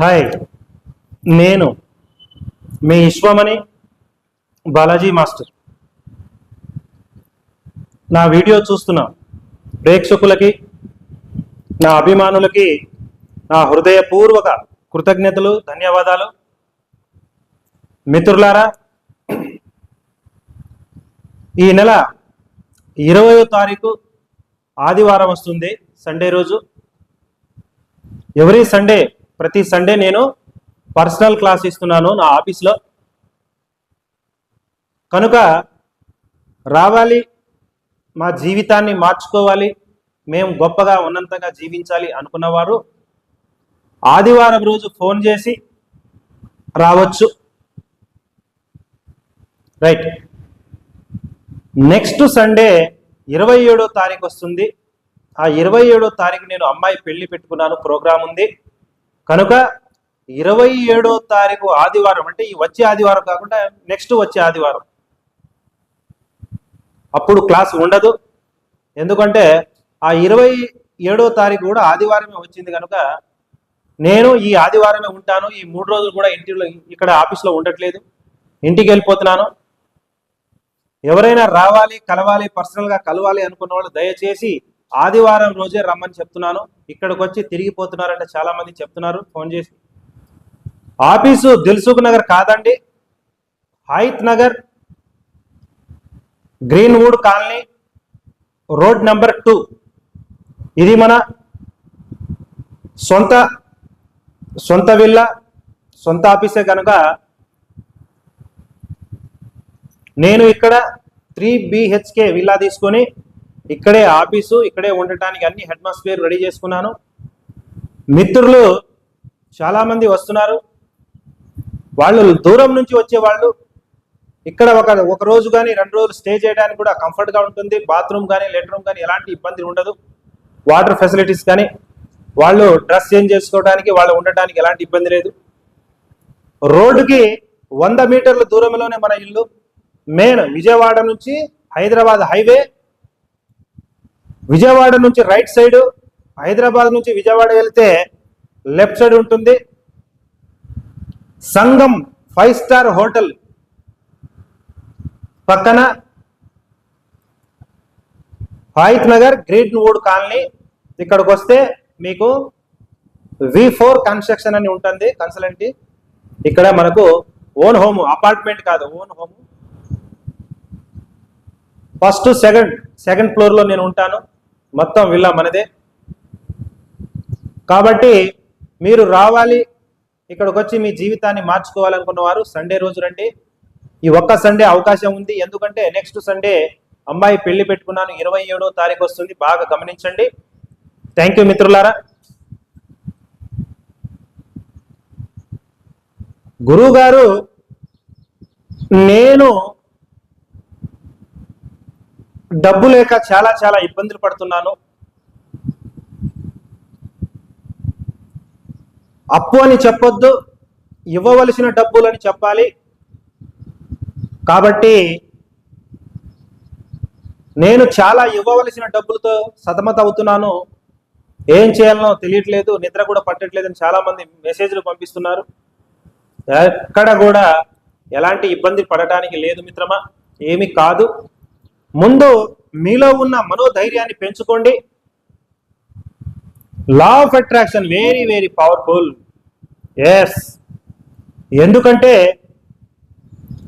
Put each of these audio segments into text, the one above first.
Hi నేను మీ Vishwamani Balaji master. నా వీడియో చూస్తున్న ప్రేక్షకులకి నా అభిమానులకి నా హృదయపూర్వక కృతజ్ఞతలు ధన్యవాదాలు. మిత్రులారా ఈ నెల ఇరవయో తారీఖు ఆదివారం వస్తుంది సండే రోజు. ఎవరీ సండే ప్రతి సండే నేను పర్సనల్ క్లాస్ ఇస్తున్నాను నా ఆఫీస్లో. కనుక రావాలి మా జీవితాన్ని మార్చుకోవాలి మేము గొప్పగా ఉన్నంతగా జీవించాలి అనుకున్నవారు ఆదివారం రోజు ఫోన్ చేసి రావచ్చు. రైట్. నెక్స్ట్ సండే ఇరవై ఏడో తారీఖు వస్తుంది. ఆ ఇరవై ఏడో తారీఖు నేను అమ్మాయి పెళ్ళి పెట్టుకున్నాను ప్రోగ్రాం ఉంది. కనుక ఇరవై ఏడో తారీఖు ఆదివారం అంటే ఈ వచ్చే ఆదివారం కాకుండా నెక్స్ట్ వచ్చే ఆదివారం. అప్పుడు క్లాస్ ఉండదు. ఎందుకంటే ఆ ఇరవై ఏడో తారీఖు కూడా ఆదివారమే వచ్చింది కనుక నేను ఈ ఆదివారమే ఉంటాను. ఈ మూడు రోజులు కూడా ఇంటిలో ఇక్కడ ఆఫీస్లో ఉండట్లేదు. ఇంటికి వెళ్ళిపోతున్నాను. ఎవరైనా రావాలి కలవాలి పర్సనల్గా కలవాలి అనుకున్న వాళ్ళు దయచేసి ఆదివారం రోజే రమ్మని చెప్తున్నాను. ఇక్కడికి వచ్చి తిరిగిపోతున్నారంటే చాలా మంది చెప్తున్నారు. ఫోన్ చేసి. ఆఫీసు దిల్సుఖ్ నగర్ కాదండి. Hayathnagar greenwood colony road number two. ఇది మన సొంత సొంత విల్ల సొంత ఆఫీసే కనుక. నేను ఇక్కడ త్రీ బిహెచ్కే విల్లా తీసుకొని ఇక్కడే ఆఫీసు ఇక్కడే ఉండటానికి అన్ని అట్మాస్ఫియర్ రెడీ చేసుకున్నాను. మిత్రులు చాలామంది వస్తున్నారు. వాళ్ళు దూరం నుంచి వచ్చే వాళ్ళు ఇక్కడ ఒక ఒక రోజు కానీ రెండు రోజులు స్టే చేయడానికి కూడా కంఫర్ట్గా ఉంటుంది. బాత్రూమ్ కానీ లెట్రూమ్ కానీ ఎలాంటి ఇబ్బంది ఉండదు. వాటర్ ఫెసిలిటీస్ కానీ వాళ్ళు డ్రెస్ చేంజ్ చేసుకోవడానికి వాళ్ళు ఉండటానికి ఎలాంటి ఇబ్బంది లేదు. రోడ్డుకి వంద మీటర్ల దూరంలోనే మన ఇల్లు. మెయిన్ విజయవాడ నుంచి హైదరాబాద్ హైవే విజయవాడ నుంచి రైట్ సైడ్ హైదరాబాద్ నుంచి విజయవాడ వెళ్తే లెఫ్ట్ సైడ్ ఉంటుంది. సంగం ఫైవ్ స్టార్ హోటల్ పక్కన Hayathnagar green wood colony. ఇక్కడికి వస్తే మీకు వి ఫోర్ కన్స్ట్రక్షన్ అని ఉంటుంది కన్సల్టెంట్. ఇక్కడ మనకు ఓన్ హోమ్ అపార్ట్మెంట్ కాదు ఓన్ హోమ్. ఫస్ట్ సెకండ్ సెకండ్ ఫ్లోర్లో నేను ఉంటాను. మొత్తం విల్లా మనదే. కాబట్టి మీరు రావాలి ఇక్కడికి వచ్చి మీ జీవితాన్ని మార్చుకోవాలనుకున్న వారు సండే రోజు రండి. ఈ ఒక్క సండే అవకాశం ఉంది. ఎందుకంటే నెక్స్ట్ సండే అమ్మాయి పెళ్ళి పెట్టుకున్నాను ఇరవై ఏడో తారీఖు వస్తుంది. బాగా గమనించండి. థ్యాంక్ యూ మిత్రులారా. గురువు గారు నేను డబ్బు లేక చాలా చాలా ఇబ్బందులు పడుతున్నాను. అప్పు అని చెప్పొద్దు ఇవ్వవలసిన డబ్బులని చెప్పాలి. కాబట్టి నేను చాలా ఇవ్వవలసిన డబ్బులతో సతమత అవుతున్నాను. ఏం చేయాలనో తెలియట్లేదు నిద్ర కూడా పట్టట్లేదని అని చాలామంది మెసేజ్లు పంపిస్తున్నారు. ఎక్కడ కూడా ఎలాంటి ఇబ్బంది పడటానికి లేదు మిత్రమా ఏమి కాదు. ముందు మీలో ఉన్న మనోధైర్యాన్ని పెంచుకోండి. Law of attraction very very powerful yes ఎందుకంటే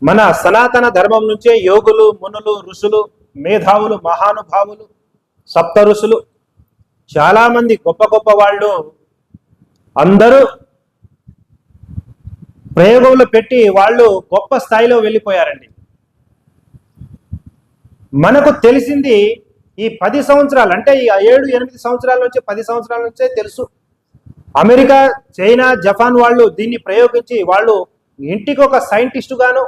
మన సనాతన ధర్మం నుంచే యోగులు మునులు ఋషులు మేధావులు మహానుభావులు సప్త ఋషులు చాలామంది గొప్ప గొప్ప వాళ్ళు అందరూ ప్రయోగంలో పెట్టి వాళ్ళు గొప్ప స్థాయిలో వెళ్ళిపోయారండి. మనకు తెలిసింది ఈ పది సంవత్సరాలు అంటే ఈ ఏడు ఎనిమిది సంవత్సరాల నుంచి పది సంవత్సరాల నుంచే తెలుసు. అమెరికా చైనా జపాన్ వాళ్ళు దీన్ని ప్రయోగించి వాళ్ళు ఇంటికి ఒక సైంటిస్ట్ గాను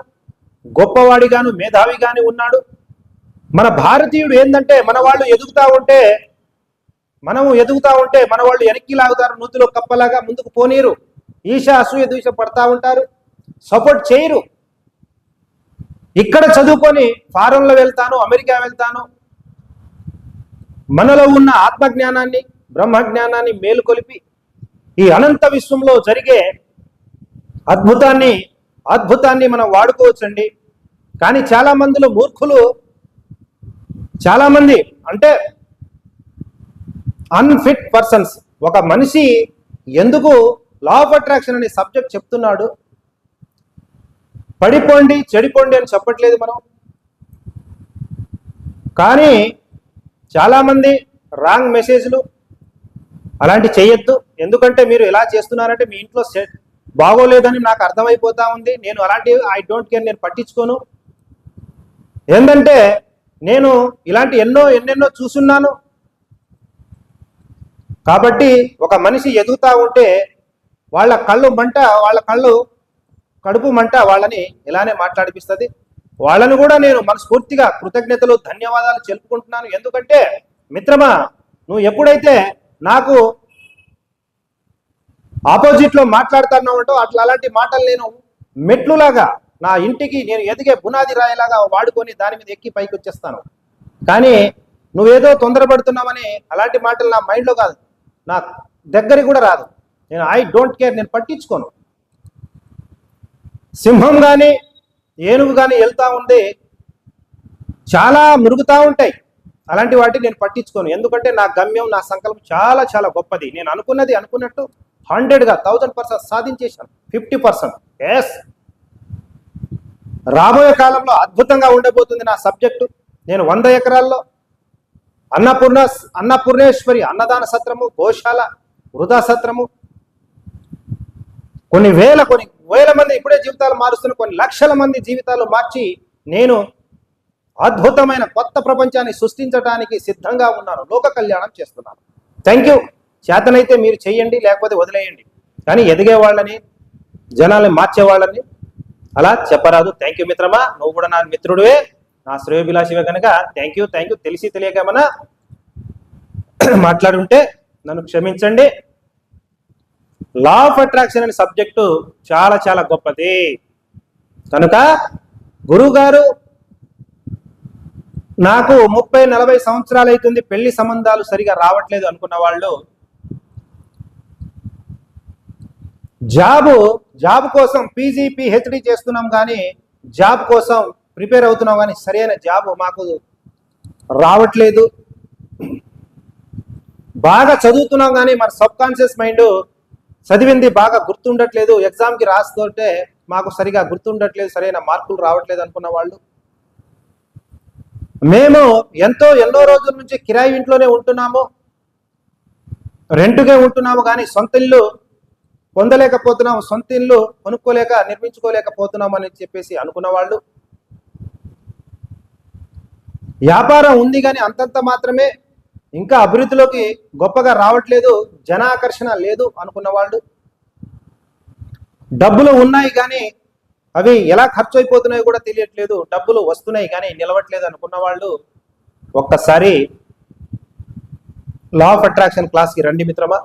గొప్పవాడిగాను మేధావిగాని ఉన్నాడు. మన భారతీయుడు ఏంటంటే మన వాళ్ళు ఎదుగుతా ఉంటే మనము ఎదుగుతా ఉంటే మన వాళ్ళు వెనక్కి లాగుతారు నూతిలో కప్పలాగా ముందుకు పోనీరు. ఈశ అసూయ దూష పడతా ఉంటారు. సపోర్ట్ చేయరు. ఇక్కడ చదువుకొని ఫారెన్లో వెళ్తాను అమెరికా వెళ్తాను. మనలో ఉన్న ఆత్మజ్ఞానాన్ని బ్రహ్మజ్ఞానాన్ని మేలుకొలిపి ఈ అనంత విశ్వంలో జరిగే అద్భుతాన్ని అద్భుతాన్ని మనం వాడుకోవచ్చండి. కానీ చాలా మందిలో మూర్ఖులు చాలామంది అంటే అన్ఫిట్ పర్సన్స్ ఒక మనిషి ఎందుకు లా ఆఫ్ అట్రాక్షన్ అనే సబ్జెక్ట్ చెప్తున్నాడు? పడిపోండి చెడిపోండి అని చెప్పట్లేదు మనం. కానీ చాలామంది రాంగ్ మెసేజ్లు అలాంటి చేయొద్దు. ఎందుకంటే మీరు ఎలా చేస్తున్నారంటే మీ ఇంట్లో బాగోలేదని నాకు అర్థమైపోతా ఉంది. నేను అలాంటివి ఐ డోంట్ కేర్ నేను పట్టించుకోను. ఏంటంటే నేను ఇలాంటి ఎన్నో ఎన్నెన్నో చూసున్నాను. కాబట్టి ఒక మనిషి ఎదుగుతా ఉంటే వాళ్ళ కళ్ళు మంట వాళ్ళ కళ్ళు కడుపు మంట వాళ్ళని ఇలానే మాట్లాడిపిస్తుంది. వాళ్ళని కూడా నేను మనస్ఫూర్తిగా కృతజ్ఞతలు ధన్యవాదాలు చెప్పుకుంటున్నాను. ఎందుకంటే మిత్రమా నువ్వు ఎప్పుడైతే నాకు ఆపోజిట్లో లో అట్లా అలాంటి మాటలు నేను మెట్లులాగా నా ఇంటికి నేను ఎదిగే బునాది రాయిలాగా వాడుకొని దాని మీద ఎక్కి పైకి వచ్చేస్తాను. కానీ నువ్వేదో తొందరపడుతున్నావని అలాంటి మాటలు నా మైండ్లో కాదు. నా దగ్గరికి కూడా రాదు. నేను ఐ డోంట్ కేర్ నేను పట్టించుకోను. సింహం కానీ ఏనుగు కానీ వెళ్తూ ఉంది చాలా మురుగుతూ ఉంటాయి. అలాంటి వాటిని నేను పట్టించుకోను. ఎందుకంటే నా గమ్యం నా సంకల్పం చాలా చాలా గొప్పది. నేను అనుకున్నది అనుకున్నట్టు హండ్రెడ్గా థౌజండ్ పర్సెంట్ సాధించేశాను. ఫిఫ్టీ పర్సెంట్ ఎస్ రాబోయే కాలంలో అద్భుతంగా ఉండబోతుంది నా సబ్జెక్టు. నేను వంద ఎకరాల్లో అన్నపూర్ణ అన్నపూర్ణేశ్వరి అన్నదాన సత్రము గోశాల వృధా సత్రము కొన్ని వేల కొన్ని వేల మంది ఇప్పుడే జీవితాలు మారుస్తున్న కొన్ని లక్షల మంది జీవితాలు మార్చి నేను అద్భుతమైన కొత్త ప్రపంచాన్ని సృష్టించడానికి సిద్ధంగా ఉన్నాను. లోక కళ్యాణం చేస్తున్నాను. థ్యాంక్ యూ చేతనైతే మీరు చేయండి లేకపోతే వదిలేయండి. కానీ ఎదిగే వాళ్ళని జనాల్ని మార్చే వాళ్ళని అలా చెప్పరాదు. థ్యాంక్ యూ మిత్రమా. నువ్వు కూడా నా మిత్రుడివే. నా శ్రేయోభిలాషివే కనుక. థ్యాంక్ యూ థ్యాంక్ యూ తెలిసి తెలియక మన మాట్లాడుంటే నన్ను క్షమించండి. లా ఆఫ్ అట్రాక్షన్ అనే సబ్జెక్టు చాలా చాలా గొప్పది. కనుక గురువుగారు నాకు ముప్పై నలభై సంవత్సరాలు అవుతుంది పెళ్ళి సంబంధాలు సరిగా రావట్లేదు అనుకున్న వాళ్ళు జాబు జాబ్ కోసం పీజీ పిహెచ్డి చేస్తున్నాం కానీ జాబ్ కోసం ప్రిపేర్ అవుతున్నాం కానీ సరైన జాబ్ మాకు రావట్లేదు. బాగా చదువుతున్నాం కానీ మన సబ్ కాన్షియస్ మైండ్ చదివింది బాగా గుర్తుండట్లేదు ఎగ్జామ్కి రాస్తుంటే మాకు సరిగా గుర్తుండట్లేదు సరైన మార్కులు రావట్లేదు అనుకున్న వాళ్ళు. మేము ఎంతో ఎన్నో రోజుల నుంచి కిరాయి ఇంట్లోనే ఉంటున్నాము. రెంటుగా ఉంటున్నాము కానీ సొంత ఇల్లు పొందలేకపోతున్నాము సొంత ఇల్లు కొనుక్కోలేక నిర్మించుకోలేకపోతున్నాము అని చెప్పేసి అనుకున్న వాళ్ళు. వ్యాపారం ఉంది కానీ అంతంత మాత్రమే ఇంకా అభివృద్ధిలోకి గొప్పగా రావట్లేదు జన ఆకర్షణ లేదు అనుకున్న వాళ్ళు. డబ్బులు ఉన్నాయి కానీ అవి ఎలా ఖర్చు అయిపోతున్నాయో కూడా తెలియట్లేదు. డబ్బులు వస్తున్నాయి కానీ నిలవట్లేదు అనుకున్న వాళ్ళు ఒక్కసారి లా ఆఫ్ అట్రాక్షన్ క్లాస్కి రండి మిత్రమా.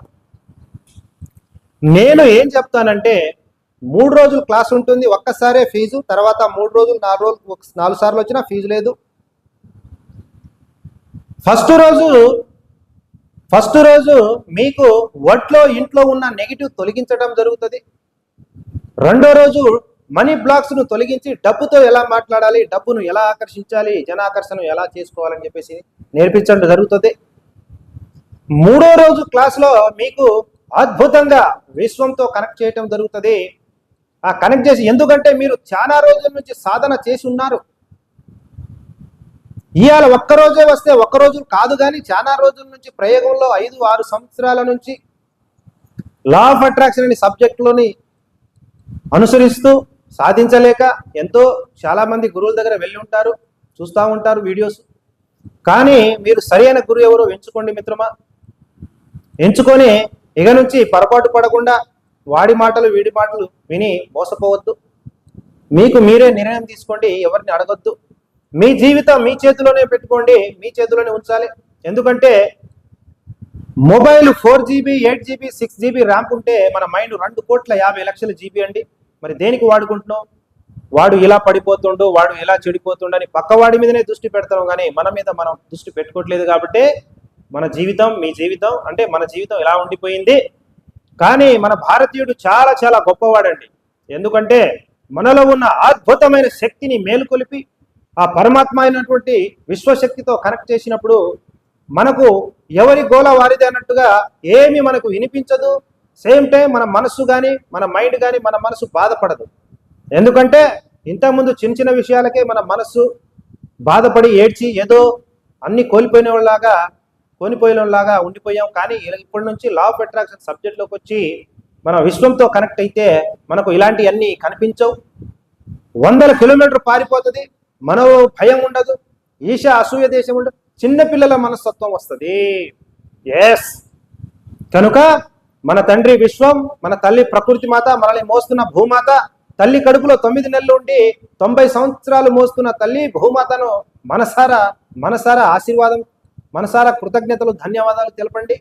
నేను ఏం చెప్తానంటే మూడు రోజులు క్లాస్ ఉంటుంది ఒక్కసారే ఫీజు తర్వాత మూడు రోజులు నాలుగు రోజులు ఒక- నాలుగు సార్లు వచ్చినా ఫీజు లేదు. ఫస్ట్ రోజు ఫస్ట్ రోజు మీకు వడ్లో ఇంట్లో ఉన్న నెగిటివ్ తొలగించడం జరుగుతుంది. రెండో రోజు మనీ బ్లాక్స్ను తొలగించి డబ్బుతో ఎలా మాట్లాడాలి డబ్బును ఎలా ఆకర్షించాలి జనాకర్షణ ఎలా చేసుకోవాలని చెప్పేసి నేర్పించడం జరుగుతుంది. మూడో రోజు క్లాస్లో మీకు అద్భుతంగా విశ్వంతో కనెక్ట్ చేయటం జరుగుతుంది. ఆ కనెక్ట్ చేసి ఎందుకంటే మీరు చాలా రోజుల నుంచి సాధన చేసి ఉన్నారు. ఇవాళ ఒక్క రోజే వస్తే ఒక్క రోజు కాదు కానీ చాలా రోజుల నుంచి ప్రయోగంలో ఐదు ఆరు సంవత్సరాల నుంచి లా ఆఫ్ అట్రాక్షన్ అనే సబ్జెక్టులోని అనుసరిస్తూ సాధించలేక ఎంతో చాలామంది గురువుల దగ్గర వెళ్ళి ఉంటారు చూస్తూ ఉంటారు వీడియోస్ కానీ మీరు సరైన గురువు ఎవరో ఎంచుకోండి మిత్రమా? ఎంచుకొని ఇక నుంచి పొరపాటు పడకుండా వాడి మాటలు వీడి మాటలు విని మోసపోవద్దు. మీకు మీరే నిర్ణయం తీసుకోండి ఎవరిని అడగొద్దు. మీ జీవితం మీ చేతిలోనే పెట్టుకోండి మీ చేతిలోనే ఉంచాలి. ఎందుకంటే mobile four GB eight GB six GB RAM ఉంటే మన మైండ్ రెండు కోట్ల యాభై లక్షల జీబీ అండి. మరి దేనికి వాడుకుంటున్నాం? వాడు ఇలా పడిపోతుండు వాడు ఇలా చెడిపోతుండు అని పక్కవాడి మీదనే దృష్టి పెడతాం కానీ మన మీద మనం దృష్టి పెట్టుకోవట్లేదు కాబట్టి మన జీవితం మీ జీవితం అంటే మన జీవితం ఎలా ఉండిపోయింది. కానీ మన భారతీయుడు చాలా చాలా గొప్పవాడండి. ఎందుకంటే మనలో ఉన్న అద్భుతమైన శక్తిని మేలుకొలిపి ఆ పరమాత్మ అయినటువంటి విశ్వశక్తితో కనెక్ట్ చేసినప్పుడు మనకు ఎవరి గోల వారిది అన్నట్టుగా ఏమి మనకు వినిపించదు. సేమ్ టైం మన మనస్సు కానీ మన మైండ్ కానీ మన మనసు బాధపడదు. ఎందుకంటే ఇంతకుముందు చిన్న చిన్న విషయాలకే మన మనస్సు బాధపడి ఏడ్చి ఏదో అన్ని కోల్పోయిన వాళ్ళలాగా కోల్పోయిన ఉండిపోయాం. కానీ ఇలా ఇప్పటి నుంచి లా ఆఫ్ అట్రాక్షన్ సబ్జెక్ట్లోకి వచ్చి మన విశ్వంతో కనెక్ట్ అయితే మనకు ఇలాంటివన్నీ కనిపించవు. వందల కిలోమీటర్ పారిపోతుంది. మనో భయం ఉండదు ఈశ అసూయ దేశం ఉండదు చిన్నపిల్లల మనస్తత్వం వస్తుంది. ఎస్ కనుక మన తండ్రి విశ్వం మన తల్లి ప్రకృతి మాత మనల్ని మోస్తున్న భూమాత తల్లి కడుపులో తొమ్మిది నెలలు ఉండి తొంభై సంవత్సరాలు మోస్తున్న తల్లి భూమాతను మనసారా మనసారా ఆశీర్వాదం మనసారా కృతజ్ఞతలు ధన్యవాదాలు తెలపండి.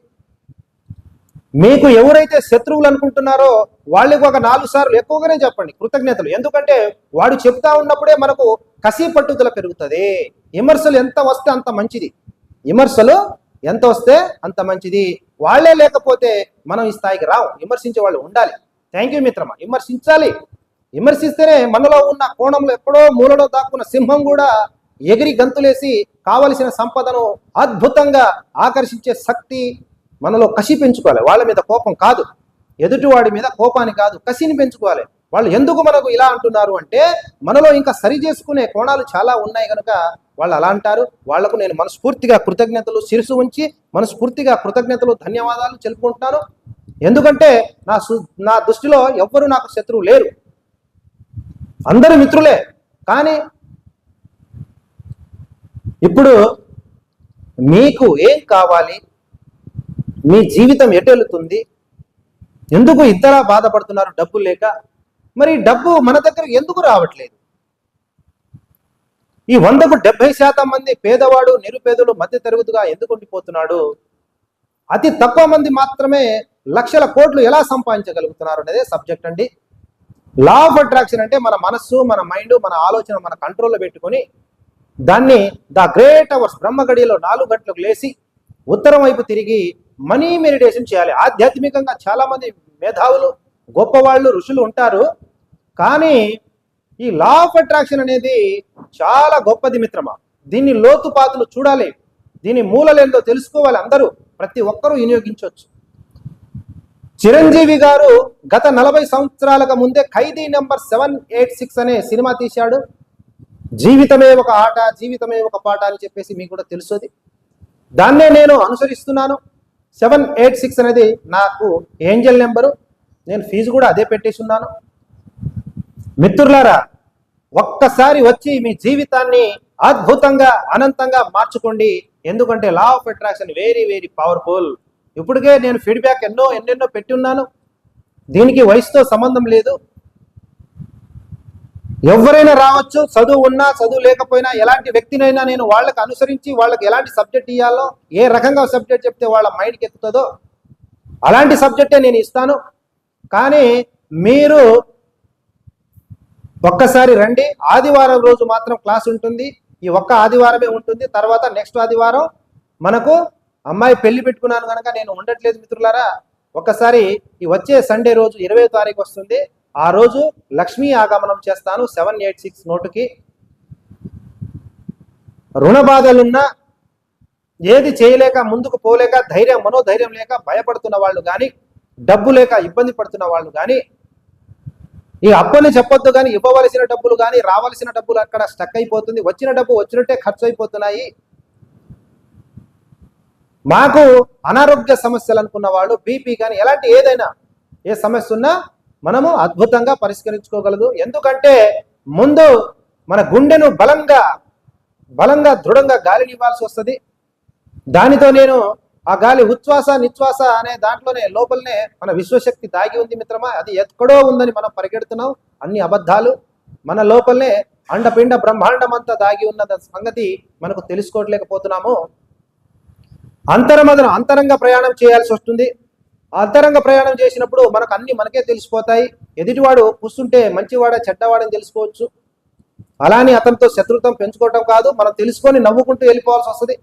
మీకు ఎవరైతే శత్రువులు అనుకుంటున్నారో వాళ్ళకి ఒక నాలుగు సార్లు ఎక్కువగానే చెప్పండి కృతజ్ఞతలు. ఎందుకంటే వాడు చెప్తా ఉన్నప్పుడే మనకు కసి పట్టుదల పెరుగుతుంది. విమర్శలు ఎంత వస్తే అంత మంచిది. విమర్శలు ఎంత వస్తే అంత మంచిది. వాళ్ళే లేకపోతే మనం ఈ స్థాయికి రావు విమర్శించే వాళ్ళు ఉండాలి. థ్యాంక్ యూ మిత్రమా. విమర్శించాలి. విమర్శిస్తేనే మనలో ఉన్న కోణంలో ఎక్కడో మూలలో దాక్కున్న సింహం కూడా ఎగిరి గంతులేసి కావలసిన సంపదను అద్భుతంగా ఆకర్షించే శక్తి మనలో కసి పెంచుకోవాలి. వాళ్ళ మీద కోపం కాదు. ఎదుటివాడి మీద కోపాన్ని కాదు కసిని పెంచుకోవాలి. వాళ్ళు ఎందుకు మనకు ఇలా అంటున్నారు అంటే మనలో ఇంకా సరి చేసుకునే కోణాలు చాలా ఉన్నాయి కనుక వాళ్ళు అలా అంటారు. వాళ్ళకు నేను మనస్ఫూర్తిగా కృతజ్ఞతలు శిరసు ఉంచి మనస్ఫూర్తిగా కృతజ్ఞతలు ధన్యవాదాలు తెలుపుకుంటున్నాను ఎందుకంటే నా సు నా దృష్టిలో ఎవ్వరూ నాకు శత్రువు లేరు. అందరూ మిత్రులే. కానీ ఇప్పుడు మీకు ఏం కావాలి? మీ జీవితం ఎటెళ్తుంది ఎందుకు ఇద్దరా బాధపడుతున్నారు డబ్బు లేక? మరి డబ్బు మన దగ్గర ఎందుకు రావట్లేదు? ఈ వందకు డెబ్బై శాతం మంది పేదవాడు నిరుపేదలు మధ్య తరగతిగా ఎందుకు ఉండిపోతున్నాడు? అతి తక్కువ మంది మాత్రమే లక్షల కోట్లు ఎలా సంపాదించగలుగుతున్నారు అనేది సబ్జెక్ట్ అండి. లా ఆఫ్ అట్రాక్షన్ అంటే మన మనస్సు మన మైండ్ మన ఆలోచన మన కంట్రోల్లో పెట్టుకొని దాన్ని ద గ్రేట్ అవర్స్ బ్రహ్మగడియలో నాలుగు గంటలకు లేచి ఉత్తరం వైపు తిరిగి మనీ మెడిటేషన్ చేయాలి. ఆధ్యాత్మికంగా చాలామంది మేధావులు గొప్పవాళ్ళు ఋషులు ఉంటారు. కానీ ఈ లా ఆఫ్ అట్రాక్షన్ అనేది చాలా గొప్పది మిత్రమా? దీన్ని లోతుపాతులు చూడాలి. దీని మూలలేందో తెలుసుకోవాలి అందరూ. ప్రతి ఒక్కరూ వినియోగించవచ్చు. చిరంజీవి గారు గత నలభై సంవత్సరాలకు ముందే ఖైదీ నెంబర్ సెవెన్ ఎయిట్ సిక్స్ అనే సినిమా తీశాడు. జీవితమే ఒక ఆట జీవితమే ఒక పాట అని చెప్పేసి మీకు కూడా తెలుసుది. దాన్నే నేను అనుసరిస్తున్నాను. సెవెన్ ఎయిట్ సిక్స్ అనేది నాకు ఏంజల్ నెంబరు నేను ఫీజు కూడా అదే పెట్టేసి ఉన్నాను మిత్రులారా ఒక్కసారి వచ్చి మీ జీవితాన్ని అద్భుతంగా అనంతంగా మార్చుకోండి. ఎందుకంటే law of attraction very very powerful ఇప్పటికే నేను ఫీడ్బ్యాక్ ఎన్నో ఎన్నెన్నో పెట్టి ఉన్నాను. దీనికి వయసుతో సంబంధం లేదు. ఎవరైనా రావచ్చు చదువు ఉన్నా చదువు లేకపోయినా ఎలాంటి వ్యక్తినైనా నేను వాళ్ళకి అనుసరించి వాళ్ళకి ఎలాంటి సబ్జెక్ట్ ఇవ్వాలో ఏ రకంగా సబ్జెక్ట్ చెప్తే వాళ్ళ మైండ్కి ఎక్కుతుందో అలాంటి సబ్జెక్టే నేను ఇస్తాను. కానీ మీరు ఒక్కసారి రండి. ఆదివారం రోజు మాత్రం క్లాస్ ఉంటుంది. ఈ ఒక్క ఆదివారమే ఉంటుంది. తర్వాత నెక్స్ట్ ఆదివారం మనకు అమ్మాయి పెళ్ళి పెట్టుకున్నాను కనుక నేను ఉండట్లేదు మిత్రులారా. ఒక్కసారి ఈ వచ్చే సండే రోజు ఇరవై తారీఖు వస్తుంది. ఆ రోజు లక్ష్మీ ఆగమనం చేస్తాను. సెవెన్ ఎయిట్ సిక్స్ నోటుకి. రుణ బాధలున్నా ఏది చేయలేక ముందుకు పోలేక ధైర్యం మనోధైర్యం లేక భయపడుతున్న వాళ్ళు కానీ డబ్బు లేక ఇబ్బంది పడుతున్న వాళ్ళు కానీ ఈ అప్పుని చెప్పొద్దు కానీ ఇవ్వవలసిన డబ్బులు కానీ రావాల్సిన డబ్బులు అక్కడ స్టక్ అయిపోతుంది. వచ్చిన డబ్బు వచ్చినట్టే ఖర్చు అయిపోతున్నాయి మాకు అనారోగ్య సమస్యలు అనుకున్న వాళ్ళు బీపీ కానీ ఎలాంటి ఏదైనా ఏ సమస్య ఉన్నా మనము అద్భుతంగా పరిష్కరించుకోగలదు. ఎందుకంటే ముందు మన గుండెను బలంగా బలంగా దృఢంగా గాలిని ఇవ్వాల్సి వస్తుంది. దానితో నేను ఆ గాలి ఉచ్ఛ్వాస నిశ్వాస అనే దాంట్లోనే లోపలనే మన విశ్వశక్తి దాగి ఉంది మిత్రమా? అది ఎక్కడో ఉందని మనం పరిగెడుతున్నాం. అన్ని అబద్ధాలు. మన లోపలనే అండపిండ బ్రహ్మాండం అంతా దాగి ఉన్న సంగతి మనకు తెలుసుకోవట్లేకపోతున్నాము అంతరమదన అంతరంగా ప్రయాణం చేయాల్సి వస్తుంది. అంతరంగ ప్రయాణం చేసినప్పుడు మనకు అన్ని మనకే తెలిసిపోతాయి. ఎదుటివాడు కూర్చుంటే మంచివాడా చెడ్డవాడని తెలుసుకోవచ్చు. అలానే అతనితో శత్రుత్వం పెంచుకోవటం కాదు మనం తెలుసుకొని నవ్వుకుంటూ వెళ్ళిపోవాల్సి వస్తుంది.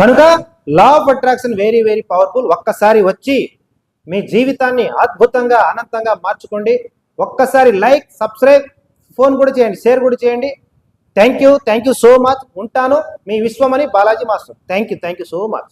కనుక law of attraction very very powerful ఒక్కసారి వచ్చి మీ జీవితాన్ని అద్భుతంగా అనంతంగా మార్చుకోండి. ఒక్కసారి లైక్ సబ్స్క్రైబ్ ఫోన్ కూడా చేయండి షేర్ కూడా చేయండి. Thank you thank you so much. ఉంటాను మీ Vishwamani Balaji master. Thank you thank you so much.